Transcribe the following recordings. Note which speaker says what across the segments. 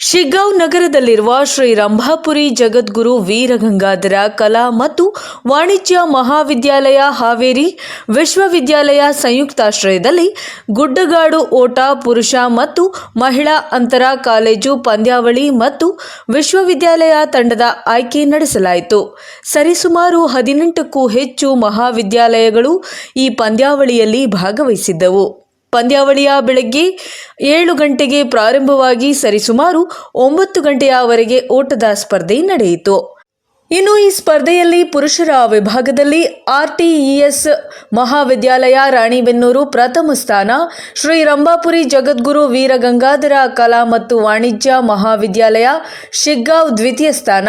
Speaker 1: ಶಿಗ್ಗಾಂವ್ ನಗರದಲ್ಲಿರುವ ಶ್ರೀ ರಂಭಾಪುರಿ ಜಗದ್ಗುರು ವೀರಗಂಗಾಧರ ಕಲಾ ಮತ್ತು ವಾಣಿಜ್ಯ ಮಹಾವಿದ್ಯಾಲಯ ಹಾವೇರಿ ವಿಶ್ವವಿದ್ಯಾಲಯ ಸಂಯುಕ್ತಾಶ್ರಯದಲ್ಲಿ ಗುಡ್ಡಗಾಡು ಓಟ, ಪುರುಷ ಮತ್ತು ಮಹಿಳಾ ಅಂತರ ಕಾಲೇಜು, ಪಂದ್ಯಾವಳಿ ಮತ್ತು ವಿಶ್ವವಿದ್ಯಾಲಯ ತಂಡದ ಆಯ್ಕೆ ನಡೆಸಲಾಯಿತು. ಸರಿಸುಮಾರು ಹದಿನೆಂಟಕ್ಕೂ ಹೆಚ್ಚು ಮಹಾವಿದ್ಯಾಲಯಗಳು ಈ ಪಂದ್ಯಾವಳಿಯಲ್ಲಿ ಭಾಗವಹಿಸಿದ್ದವು. ಪಂದ್ಯಾವಳಿಯ ಬೆಳಗ್ಗೆ ಏಳು ಗಂಟೆಗೆ ಪ್ರಾರಂಭವಾಗಿ ಸರಿಸುಮಾರು ಒಂಬತ್ತು ಗಂಟೆಯವರೆಗೆ ಓಟದ ಸ್ಪರ್ಧೆ ನಡೆಯಿತು. ಇನ್ನು ಈ ಸ್ಪರ್ಧೆಯಲ್ಲಿ ಪುರುಷರ ವಿಭಾಗದಲ್ಲಿ ಆರ್ಟಿಇಎಸ್ ಮಹಾವಿದ್ಯಾಲಯ ರಾಣಿಬೆನ್ನೂರು ಪ್ರಥಮ ಸ್ಥಾನ, ಶ್ರೀ ರಂಭಾಪುರಿ ಜಗದ್ಗುರು ವೀರಗಂಗಾಧರ ಕಲಾ ಮತ್ತು ವಾಣಿಜ್ಯ ಮಹಾವಿದ್ಯಾಲಯ ಶಿಗ್ಗಾವ್ ದ್ವಿತೀಯ ಸ್ಥಾನ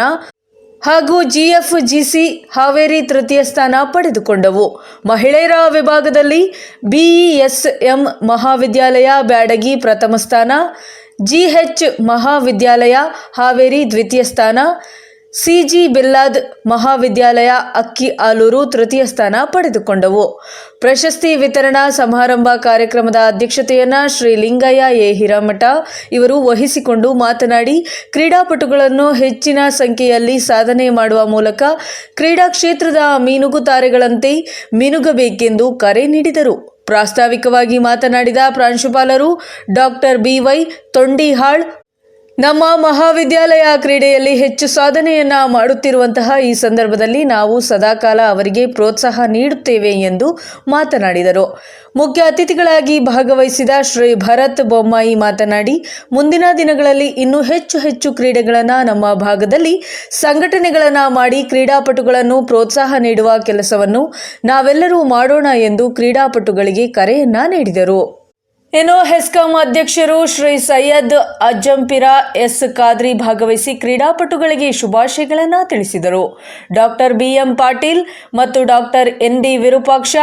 Speaker 1: ಹಾಗೂ ಜಿಎಫ್ಜಿಸಿ ಹಾವೇರಿ ತೃತೀಯ ಸ್ಥಾನ ಪಡೆದುಕೊಂಡವು. ಮಹಿಳೆಯರ ವಿಭಾಗದಲ್ಲಿ ಬಿಇಎಸ್ಎಂ ಮಹಾವಿದ್ಯಾಲಯ ಬ್ಯಾಡಗಿ ಪ್ರಥಮ ಸ್ಥಾನ ಜಿಎಚ್ ಮಹಾವಿದ್ಯಾಲಯ ಹಾವೇರಿ ದ್ವಿತೀಯ ಸ್ಥಾನ ಸಿಜಿ ಬಿಲ್ಲಾದ್ ಮಹಾವಿದ್ಯಾಲಯ ಅಕ್ಕಿ ಆಲೂರು ತೃತೀಯ ಸ್ಥಾನ ಪಡೆದುಕೊಂಡವು. ಪ್ರಶಸ್ತಿ ವಿತರಣಾ ಸಮಾರಂಭ ಕಾರ್ಯಕ್ರಮದ ಅಧ್ಯಕ್ಷತೆಯನ್ನು ಶ್ರೀ ಲಿಂಗಯ್ಯ ಎ. ಹಿರಮಠ ಇವರು ವಹಿಸಿಕೊಂಡು ಮಾತನಾಡಿ, ಕ್ರೀಡಾಪಟುಗಳನ್ನು ಹೆಚ್ಚಿನ ಸಂಖ್ಯೆಯಲ್ಲಿ ಸಾಧನೆ ಮಾಡುವ ಮೂಲಕ ಕ್ರೀಡಾ ಕ್ಷೇತ್ರದ ಮೀನುಗುತಾರೆಗಳಂತೆ ಮಿನುಗಬೇಕೆಂದು ಕರೆ ನೀಡಿದರು. ಪ್ರಾಸ್ತಾವಿಕವಾಗಿ ಮಾತನಾಡಿದ ಪ್ರಾಂಶುಪಾಲರು ಡಾಕ್ಟರ್ ಬಿವೈ ತೊಂಡಿಹಾಳ್ ನಮ್ಮ ಮಹಾವಿದ್ಯಾಲಯ ಕ್ರೀಡೆಯಲ್ಲಿ ಹೆಚ್ಚು ಸಾಧನೆಯನ್ನ ಮಾಡುತ್ತಿರುವಂತಹ ಈ ಸಂದರ್ಭದಲ್ಲಿ ನಾವು ಸದಾಕಾಲ ಅವರಿಗೆ ಪ್ರೋತ್ಸಾಹ ನೀಡುತ್ತೇವೆ ಎಂದು ಮಾತನಾಡಿದರು. ಮುಖ್ಯ ಅತಿಥಿಗಳಾಗಿ ಭಾಗವಹಿಸಿದ ಶ್ರೀ ಭರತ್ ಬೊಮ್ಮಾಯಿ ಮಾತನಾಡಿ, ಮುಂದಿನ ದಿನಗಳಲ್ಲಿ ಇನ್ನೂ ಹೆಚ್ಚು ಹೆಚ್ಚು ಕ್ರೀಡೆಗಳನ್ನು ನಮ್ಮ ಭಾಗದಲ್ಲಿ ಸಂಘಟನೆಗಳನ್ನು ಮಾಡಿ ಕ್ರೀಡಾಪಟುಗಳನ್ನು ಪ್ರೋತ್ಸಾಹ ನೀಡುವ ಕೆಲಸವನ್ನು ನಾವೆಲ್ಲರೂ ಮಾಡೋಣ ಎಂದು ಕ್ರೀಡಾಪಟುಗಳಿಗೆ ಕರೆಯನ್ನ ನೀಡಿದರು. ಇನ್ನು ಹೆಸ್ಕಾಂ ಅಧ್ಯಕ್ಷರು ಶ್ರೀ ಸೈಯದ್ ಅಜ್ಜಂಪಿರ ಎಸ್ ಖಾದ್ರಿ ಭಾಗವಹಿಸಿ ಕ್ರೀಡಾಪಟುಗಳಿಗೆ ಶುಭಾಶಯಗಳನ್ನು ತಿಳಿಸಿದರು. ಡಾಕ್ಟರ್ ಬಿಎಂ ಪಾಟೀಲ್ ಮತ್ತು ಡಾಕ್ಟರ್ ಎನ್ ಡಿ ವಿರೂಪಾಕ್ಷ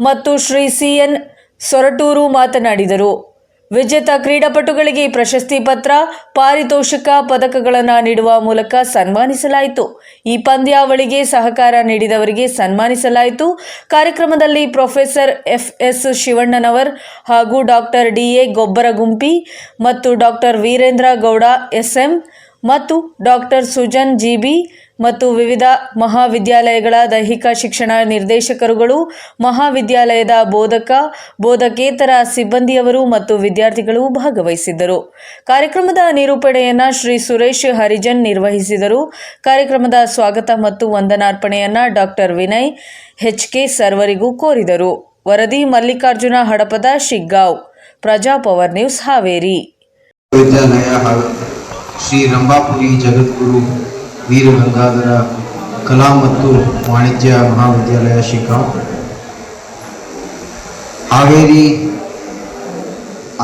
Speaker 1: ಮತ್ತು ಶ್ರೀ ಸಿ ಎನ್ ಸೊರಟೂರು ಮಾತನಾಡಿದರು. ವಿಜೇತ ಕ್ರೀಡಾಪಟುಗಳಿಗೆ ಪ್ರಶಸ್ತಿ ಪತ್ರ, ಪಾರಿತೋಷಕ ಪದಕಗಳನ್ನು ನೀಡುವ ಮೂಲಕ ಸನ್ಮಾನಿಸಲಾಯಿತು. ಈ ಪಂದ್ಯಾವಳಿಗೆ ಸಹಕಾರ ನೀಡಿದವರಿಗೆ ಸನ್ಮಾನಿಸಲಾಯಿತು. ಕಾರ್ಯಕ್ರಮದಲ್ಲಿ ಪ್ರೊಫೆಸರ್ ಎಫ್ ಎಸ್ ಶಿವಣ್ಣನವರ್ ಹಾಗೂ ಡಾಕ್ಟರ್ ಡಿ ಎ ಗೊಬ್ಬರಗುಂಪಿ ಮತ್ತು ಡಾಕ್ಟರ್ ವೀರೇಂದ್ರ ಗೌಡ ಎಸ್ಎಂ ಮತ್ತು ಡಾಕ್ಟರ್ ಸುಜನ್ ಜಿಬಿ ಮತ್ತು ವಿವಿಧ ಮಹಾವಿದ್ಯಾಲಯಗಳ ದೈಹಿಕ ಶಿಕ್ಷಣ ನಿರ್ದೇಶಕರುಗಳು, ಮಹಾವಿದ್ಯಾಲಯದ ಬೋಧಕ, ಬೋಧಕೇತರ ಸಿಬ್ಬಂದಿಯವರು ಮತ್ತು ವಿದ್ಯಾರ್ಥಿಗಳು ಭಾಗವಹಿಸಿದ್ದರು. ಕಾರ್ಯಕ್ರಮದ ನಿರೂಪಣೆಯನ್ನು ಶ್ರೀ ಸುರೇಶ್ ಹರಿಜನ್ ನಿರ್ವಹಿಸಿದರು. ಕಾರ್ಯಕ್ರಮದ ಸ್ವಾಗತ ಮತ್ತು ವಂದನಾರ್ಪಣೆಯನ್ನ ಡಾಕ್ಟರ್ ವಿನಯ್ ಹೆಚ್ಕೆ ಸರ್ವರಿಗೂ ಕೋರಿದರು. ವರದಿ Mallikarjuna Hadapada Shiggaon. Praja power news Haveri.
Speaker 2: ವಿದ್ಯಾಲಯ ಶ್ರೀ ರಂಭಾಪುರಿ ಜಗದ್ಗುರು ವೀರಗಂಗಾಧರ ಕಲಾ ಮತ್ತು ವಾಣಿಜ್ಯ ಮಹಾವಿದ್ಯಾಲಯ ಶಿಖಾ. ಹಾವೇರಿ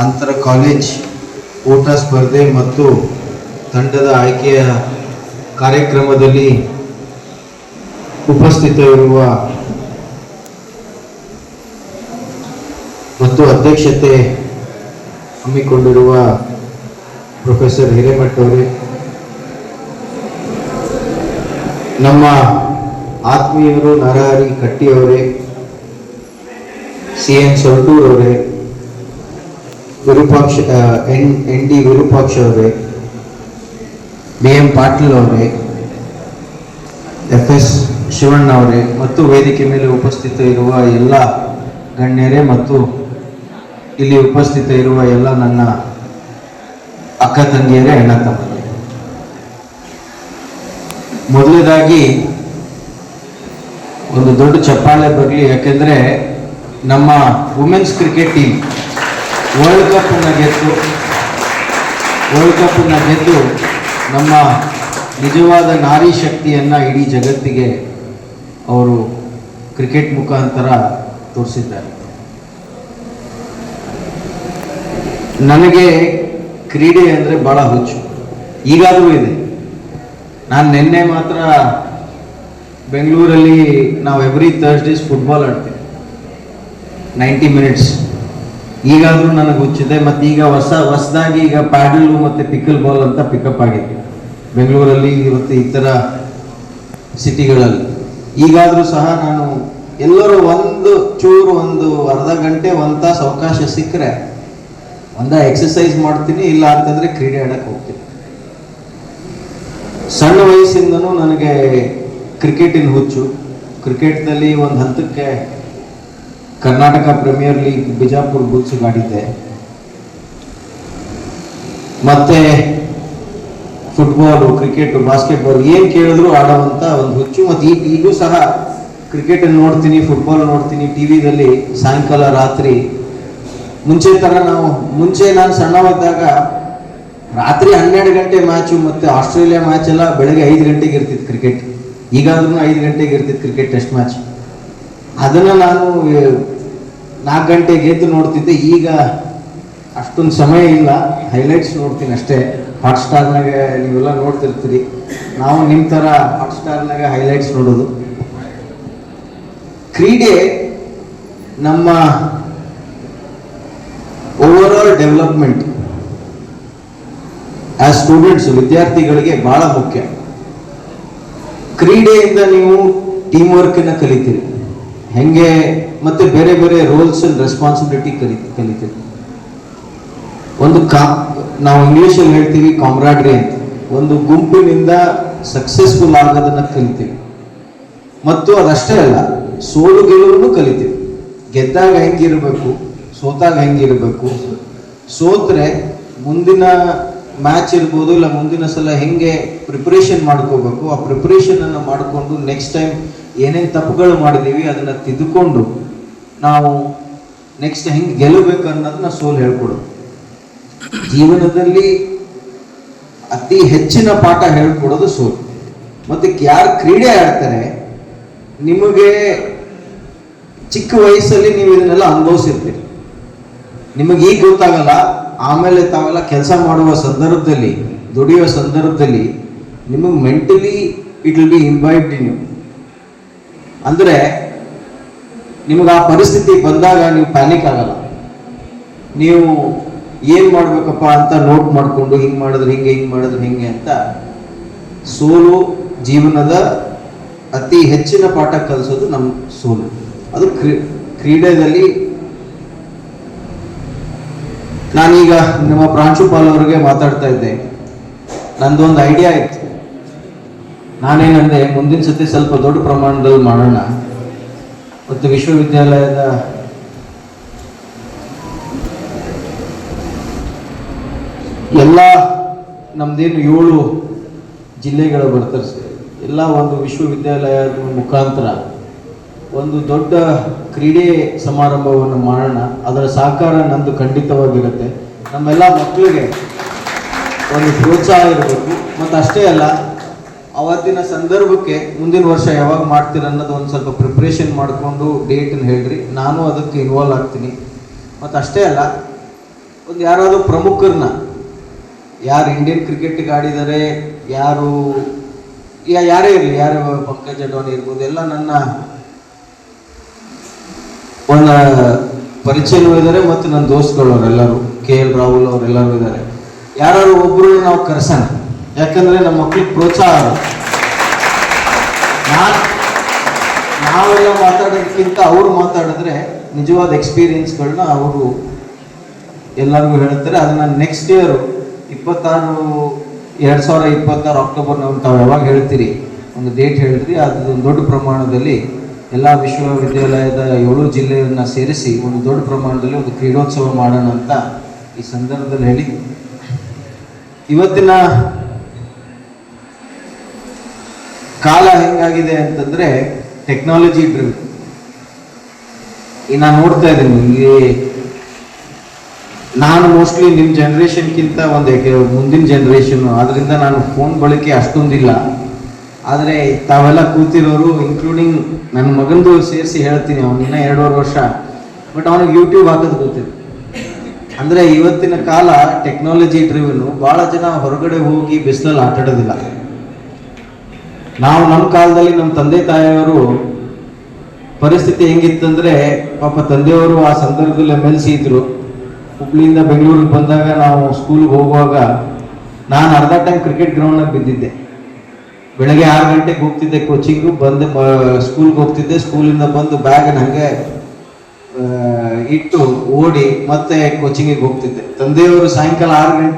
Speaker 2: ಅಂತರ ಕಾಲೇಜ್ ಓಟ ಸ್ಪರ್ಧೆ ಮತ್ತು ತಂಡದ ಆಯ್ಕೆಯ ಕಾರ್ಯಕ್ರಮದಲ್ಲಿ ಉಪಸ್ಥಿತವಿರುವ ಮತ್ತು ಅಧ್ಯಕ್ಷತೆ ಹಮ್ಮಿಕೊಂಡಿರುವ ಪ್ರೊಫೆಸರ್ ಹಿರೇಮಠ್ ಅವರೇ ನಮ್ಮ ಆತ್ಮೀಯರು ನರಹರಿ ಕಟ್ಟಿಯವರೇ, C N ಸೊಲ್ಟೂರವರೇ Virupaksha N N D Virupaksha ಅವರೇ ಬಿ ಎಂ ಪಾಟೀಲ್ ಅವರೇ ಎಫ್ ಎಸ್ ಶಿವಣ್ಣ ಅವರೇ ಮತ್ತು ವೇದಿಕೆ ಮೇಲೆ ಉಪಸ್ಥಿತ ಇರುವ ಎಲ್ಲ ಗಣ್ಯರೇ ಮತ್ತು ಇಲ್ಲಿ ಉಪಸ್ಥಿತ ಇರುವ ಎಲ್ಲ ನನ್ನ ಅಕ್ಕ ತಂಗಿಯರೇ, ಅಣ್ಣ ತಮ್ಮರೇ. ಮೊದಲನೇದಾಗಿ ಒಂದು ದೊಡ್ಡ ಚಪ್ಪಾಳೆ ಬರಲಿ, ಯಾಕೆಂದರೆ ನಮ್ಮ women's cricket team world cup ಗೆದ್ದು ವರ್ಲ್ಡ್ ಕಪ್ ಗೆದ್ದು ನಮ್ಮ ನಿಜವಾದ ನಾರಿ ಶಕ್ತಿಯನ್ನ ಇಡೀ ಜಗತ್ತಿಗೆ ಅವರು ಕ್ರಿಕೆಟ್ ಮುಖಾಂತರ ತೋರಿಸಿದ್ದಾರೆ. ನನಗೆ ಕ್ರೀಡೆ ಅಂದರೆ ಭಾಳ ಹುಚ್ಚು. ಈಗಾದರೂ ಇದೆ. ನಾನು ನಿನ್ನೆ ಮಾತ್ರ ಬೆಂಗಳೂರಲ್ಲಿ ನಾವು ಎವ್ರಿ ಥರ್ಸ್ಡೇಸ್ ಫುಟ್ಬಾಲ್ ಆಡ್ತೀವಿ. ನೈಂಟಿ ಮಿನಿಟ್ಸ್ ಈಗಾದರೂ ನನಗೆ ಹುಚ್ಚಿದೆ, ಮತ್ತು ಈಗ ಹೊಸ, ಹೊಸದಾಗಿ ಈಗ ಪ್ಯಾಡಲು ಮತ್ತು ಪಿಕಲ್ ಬಾಲ್ ಅಂತ ಪಿಕಪ್ ಆಗಿದೆ ಬೆಂಗಳೂರಲ್ಲಿ ಇವತ್ತು ಈ ಥರ ಸಿಟಿಗಳಲ್ಲಿ ಈಗಾದರೂ ಸಹ ನಾನು ಎಲ್ಲರೂ ಒಂದು ಚೂರು, ಒಂದು ಅರ್ಧ ಗಂಟೆ, ಒಂದು ತಾಸು ಅವಕಾಶ ಸಿಕ್ಕರೆ ಒಂದ ಎಕ್ಸಸೈಸ್ ಮಾಡ್ತೀನಿ, ಇಲ್ಲ ಅಂತಂದರೆ ಕ್ರೀಡೆ ಆಡೋಕ್ಕೆ ಹೋಗ್ತೀನಿ. ಸಣ್ಣ ವಯಸ್ಸಿಂದನೂ ನನಗೆ ಕ್ರಿಕೆಟಿನ ಹುಚ್ಚು. ಕ್ರಿಕೆಟ್ನಲ್ಲಿ ಒಂದು ಹಂತಕ್ಕೆ ಕರ್ನಾಟಕ ಪ್ರೀಮಿಯರ್ ಲೀಗ್ ಬಿಜಾಪುರ್ ಬುಲ್ಸ್ಗೆ ಆಡಿದ್ದೆ. ಮತ್ತೆ ಫುಟ್ಬಾಲು, ಕ್ರಿಕೆಟ್, ಬಾಸ್ಕೆಟ್ಬಾಲ್ ಏನು ಕೇಳಿದ್ರು ಆಡೋವಂಥ ಒಂದು ಹುಚ್ಚು. ಮತ್ತು ಈಗ ಈಗೂ ಸಹ ಕ್ರಿಕೆಟ್ ನೋಡ್ತೀನಿ, ಫುಟ್ಬಾಲ್ ನೋಡ್ತೀನಿ ಟಿ ವಿದಲ್ಲಿ ಸಾಯಂಕಾಲ ರಾತ್ರಿ. ಮುಂಚೆ ಥರ ನಾವು ಮುಂಚೆ ನಾನು ಸಣ್ಣವಿದ್ದಾಗ ರಾತ್ರಿ ಹನ್ನೆರಡು ಗಂಟೆ ಮ್ಯಾಚು ಮತ್ತು ಆಸ್ಟ್ರೇಲಿಯಾ ಮ್ಯಾಚ್ ಎಲ್ಲ ಬೆಳಗ್ಗೆ ಐದು ಗಂಟೆಗೆ ಇರ್ತಿತ್ತು ಕ್ರಿಕೆಟ್ ಈಗಾದ್ರೂ ಐದು ಗಂಟೆಗೆ ಇರ್ತಿತ್ತು ಕ್ರಿಕೆಟ್ ಟೆಸ್ಟ್ ಮ್ಯಾಚ್ ಅದನ್ನು ನಾನು ನಾಲ್ಕು ಗಂಟೆಗೆ ಎದ್ದು ನೋಡ್ತಿದ್ದೆ. ಈಗ ಅಷ್ಟೊಂದು ಸಮಯ ಇಲ್ಲ. ಹೈಲೈಟ್ಸ್ ನೋಡ್ತೀನಿ ಅಷ್ಟೇ. ಹಾಟ್ ಸ್ಟಾರ್ನಾಗ ನೀವೆಲ್ಲ ನೋಡ್ತಿರ್ತೀರಿ. ನಾವು ನಿಮ್ಮ ಥರ ಹಾಟ್ ಸ್ಟಾರ್ನಾಗ ಹೈಲೈಟ್ಸ್ ನೋಡೋದು. ಕ್ರೀಡೆ ನಮ್ಮ ಓವರ್ ಡೆವಲಪ್ಮೆಂಟ್ ಆಸ್ ಸ್ಟೂಡೆಂಟ್ಸ್ ವಿದ್ಯಾರ್ಥಿಗಳಿಗೆ ಬಹಳ ಮುಖ್ಯ. ಕ್ರೀಡೆಯಿಂದ ನೀವು ಟೀಮ್ ವರ್ಕನ್ನು ಕಲಿತೀರಿ. ಹೆಂಗೆ ಮತ್ತೆ ಬೇರೆ ಬೇರೆ ರೋಲ್ಸ್ ಅಂಡ್ ರೆಸ್ಪಾನ್ಸಿಬಿಲಿಟಿ ಕಲಿ, ಕಲಿತೀರಿ. ಒಂದು ಕಾ, ನಾವು ಇಂಗ್ಲೀಷಲ್ಲಿ ಹೇಳ್ತೀವಿ ಕಾಮ್ರಾಡ್ರಿ ಅಂತ. ಒಂದು ಗುಂಪಿನಿಂದ ಸಕ್ಸಸ್ಫುಲ್ ಆಗೋದನ್ನ ಕಲಿತೀವಿ ಮತ್ತು ಅದಷ್ಟೇ ಅಲ್ಲ, ಸೋಲು ಗೆಲುವನ್ನು ಕಲಿತೀವಿ ಗೆದ್ದಾಗ ಹೆಂಗಿರಬೇಕು, ಸೋತಾಗ ಹೆಂಗಿರಬೇಕು. ಸೋತ್ರೆ ಮುಂದಿನ ಮ್ಯಾಚ್ ಇರ್ಬೋದು, ಇಲ್ಲ ಮುಂದಿನ ಸಲ ಹೆಂಗೆ ಪ್ರಿಪ್ರೇಷನ್ ಮಾಡ್ಕೋಬೇಕು, ಆ ಪ್ರಿಪರೇಷನ್ ಅನ್ನು ಮಾಡಿಕೊಂಡು ನೆಕ್ಸ್ಟ್ ಟೈಮ್ ಏನೇನು ತಪ್ಪುಗಳು ಮಾಡಿದೀವಿ, ಅದನ್ನ ತಿದ್ದುಕೊಂಡು ನಾವು ನೆಕ್ಸ್ಟ್ ಹೆಂಗೆ ಗೆಲ್ಲಬೇಕು ಅನ್ನೋದನ್ನ ಸೋಲು ಹೇಳ್ಕೊಡೋದು ಜೀವನದಲ್ಲಿ ಅತಿ ಹೆಚ್ಚಿನ ಪಾಠ ಹೇಳ್ಕೊಡೋದು ಸೋಲು. ಮತ್ತೆ ಯಾರು ಕ್ರೀಡೆ ಆಡ್ತಾರೆ, ನಿಮಗೆ ಚಿಕ್ಕ ವಯಸ್ಸಲ್ಲಿ ನೀವು ಇದನ್ನೆಲ್ಲ ಅನುಭವಿಸಿರ್ತೀರಿ. ನಿಮಗೆ ಈಗ ಗೊತ್ತಾಗಲ್ಲ ಆಮೇಲೆ ತಾವೆಲ್ಲ ಕೆಲಸ ಮಾಡುವ ಸಂದರ್ಭದಲ್ಲಿ, ದುಡಿಯುವ ಸಂದರ್ಭದಲ್ಲಿ ನಿಮಗೆ mentally it will be invite in ಅಂದ್ರೆ ನಿಮಗೆ ಆ ಪರಿಸ್ಥಿತಿ ಬಂದಾಗ ನೀವು ಪ್ಯಾನಿಕ್ ಆಗಲ್ಲ. ನೀವು ಏನು ಮಾಡಬೇಕಪ್ಪ ಅಂತ ನೋಟ್ ಮಾಡಿಕೊಂಡು ಹಿಂಗೆ ಮಾಡಿದ್ರೆ ಹಿಂಗೆ ಹಿಂಗೆ ಮಾಡಿದ್ರೆ ಹಿಂಗೆ ಅಂತ ಸೋಲು ಜೀವನದ ಅತಿ ಹೆಚ್ಚಿನ ಪಾಠ ಕಲಿಸೋದು ನಮ್ಮ ಸೋಲು. ಅದು ಕ್ರೀ- ಕ್ರೀಡೆಯಲ್ಲಿ ನಾನೀಗ ನಮ್ಮ ಪ್ರಾಂಶುಪಾಲ್ ಅವರಿಗೆ ಮಾತಾಡ್ತಾ ಇದ್ದೆ. ನಂದೊಂದು ಐಡಿಯಾ ಇತ್ತು. ನಾನೇನಂದೆ ಮುಂದಿನ ಸತಿ ಸ್ವಲ್ಪ ದೊಡ್ಡ ಪ್ರಮಾಣದಲ್ಲಿ ಮಾಡೋಣ. ಮತ್ತು ವಿಶ್ವವಿದ್ಯಾಲಯದ ಎಲ್ಲ ನಮ್ದೇನು ಏಳು ಜಿಲ್ಲೆಗಳು ಬರ್ತಾರೆ ಎಲ್ಲ ಒಂದು ವಿಶ್ವವಿದ್ಯಾಲಯದ ಮುಖಾಂತರ ಒಂದು ದೊಡ್ಡ ಕ್ರೀಡೆ ಸಮಾರಂಭವನ್ನು ಮಾಡೋಣ. ಅದರ ಸಹಕಾರ ನಂದು ಖಂಡಿತವಾಗಿರುತ್ತೆ. ನಮ್ಮೆಲ್ಲ ಮಕ್ಕಳಿಗೆ ಒಂದು ಪ್ರೋತ್ಸಾಹ ಇರಬೇಕು. ಮತ್ತು ಅಷ್ಟೇ ಅಲ್ಲ, ಅವತ್ತಿನ ಸಂದರ್ಭಕ್ಕೆ ಮುಂದಿನ ವರ್ಷ ಯಾವಾಗ ಮಾಡ್ತೀರ ಅನ್ನೋದು ಒಂದು ಸ್ವಲ್ಪ ಪ್ರಿಪ್ರೇಷನ್ ಮಾಡಿಕೊಂಡು ಡೇಟನ್ನು ಹೇಳ್ರಿ. ನಾನು ಅದಕ್ಕೆ ಇನ್ವಾಲ್ವ್ ಆಗ್ತೀನಿ. ಮತ್ತು ಅಷ್ಟೇ ಅಲ್ಲ, ಒಂದು ಯಾರಾದರೂ ಪ್ರಮುಖರನ್ನ ಯಾರು ಇಂಡಿಯನ್ ಕ್ರಿಕೆಟ್ಗೆ ಆಡಿದ್ದಾರೆ ಯಾರು ಯಾರೇ ಇರಲಿ, ಯಾರು ಪಂಕಜ ಅಡ್ವಾಣಿ ಇರ್ಬೋದು, ಎಲ್ಲ ನನ್ನ ಒಂದು ಪರಿಚಯನೂ ಇದ್ದಾರೆ ಮತ್ತು ನನ್ನ ದೋಸ್ತುಗಳು ಅವರೆಲ್ಲರೂ, ಕೆ ಎಲ್ ರಾಹುಲ್ ಅವರೆಲ್ಲರೂ ಇದ್ದಾರೆ. ಯಾರು ಒಬ್ಬರು ನಾವು ಕರೆಸೋಣ. ಯಾಕಂದರೆ ನಮ್ಮ ಮಕ್ಕಳಿಗೆ ಪ್ರೋತ್ಸಾಹ ನಾನು ನಾವೆಲ್ಲ ಮಾತಾಡೋದಕ್ಕಿಂತ ಅವರು ಮಾತಾಡಿದ್ರೆ ನಿಜವಾದ ಎಕ್ಸ್ಪೀರಿಯನ್ಸ್ಗಳನ್ನ ಅವರು ಎಲ್ಲರಿಗೂ ಹೇಳ್ತಾರೆ ಅದನ್ನ ನೆಕ್ಸ್ಟ್ ಇಯರ್ ಇಪ್ಪತ್ತಾರು, ಎರಡು ಸಾವಿರ ಇಪ್ಪತ್ತಾರು ಅಕ್ಟೋಬರ್ ನಾವು ತಾವು ಯಾವಾಗ ಹೇಳ್ತೀರಿ? ಒಂದು ಡೇಟ್ ಹೇಳಿದ್ರಿ. ಅದು ದೊಡ್ಡ ಪ್ರಮಾಣದಲ್ಲಿ ಎಲ್ಲ ವಿಶ್ವವಿದ್ಯಾಲಯದ ಏಳು ಜಿಲ್ಲೆಯನ್ನು ಸೇರಿಸಿ ಒಂದು ದೊಡ್ಡ ಪ್ರಮಾಣದಲ್ಲಿ ಒಂದು ಕ್ರೀಡೋತ್ಸವ ಮಾಡೋಣ ಅಂತ ಈ ಸಂದರ್ಭದಲ್ಲಿ ಹೇಳಿ. ಇವತ್ತಿನ ಕಾಲ ಹೆಂಗಾಗಿದೆ ಅಂತಂದ್ರೆ ಟೆಕ್ನಾಲಜಿ ಡ್ರಿವ್ ಈ ನಾನು ನೋಡ್ತಾ ಇದ್ದೀನಿ, ಈ ನಾನು ಮೋಸ್ಟ್ಲಿ ನಿಮ್ಮ ಜನ್ರೇಷನ್ಗಿಂತ ಒಂದು ಮುಂದಿನ ಜನ್ರೇಷನ್ನು ಆದ್ದರಿಂದ ನಾನು ಫೋನ್ ಬಳಕೆ ಅಷ್ಟೊಂದಿಲ್ಲ. ಆದರೆ ತಾವೆಲ್ಲ ಕೂತಿರೋರು ಇನ್ಕ್ಲೂಡಿಂಗ್ ನನ್ನ ಮಗನದು ಸೇರಿಸಿ ಹೇಳ್ತೀನಿ ಅವನಿನ್ನ ಎರಡೂವರೆ ವರ್ಷ. ಬಟ್ ಅವನಿಗೆ ಯೂಟ್ಯೂಬ್ ಹಾಕೋದು ಗೊತ್ತಿದೆ ಅಂದರೆ ಇವತ್ತಿನ ಕಾಲ ಟೆಕ್ನಾಲಜಿ ಡ್ರಿವನು ಭಾಳ ಜನ ಹೊರಗಡೆ ಹೋಗಿ ಬಿಸಿಲಲ್ಲಿ ಆಟಾಡೋದಿಲ್ಲ. ನಾವು ನಮ್ಮ ಕಾಲದಲ್ಲಿ ನಮ್ಮ ತಂದೆ ತಾಯಿಯವರು ಪರಿಸ್ಥಿತಿ ಹೆಂಗಿತ್ತಂದ್ರೆ ಪಾಪ ತಂದೆಯವರು ಆ ಸಂದರ್ಭದಲ್ಲಿ ಎಂ ಎಲ್ ಸಿ ಇದ್ರು. ಹುಬ್ಳಿಯಿಂದ ಬೆಂಗಳೂರಿಗೆ ಬಂದಾಗ ನಾವು ಸ್ಕೂಲ್ಗೆ ಹೋಗುವಾಗ ನಾನು ಅರ್ಧ ಟೈಮ್ ಕ್ರಿಕೆಟ್ ಗ್ರೌಂಡ್ನಾಗ ಬಿದ್ದಿದ್ದೆ. ಬೆಳಗ್ಗೆ ಆರು ಗಂಟೆಗೆ ಹೋಗ್ತಿದ್ದೆ ಕೋಚಿಂಗು ಬಂದು ಸ್ಕೂಲ್ಗೆ ಹೋಗ್ತಿದ್ದೆ. ಸ್ಕೂಲಿಂದ ಬಂದು ಬ್ಯಾಗನ್ನು ಹಂಗೆ ಇಟ್ಟು ಓಡಿ ಮತ್ತೆ ಕೋಚಿಂಗಿಗೆ ಹೋಗ್ತಿದ್ದೆ. ತಂದೆಯವರು ಸಾಯಂಕಾಲ ಆರು ಗಂಟೆ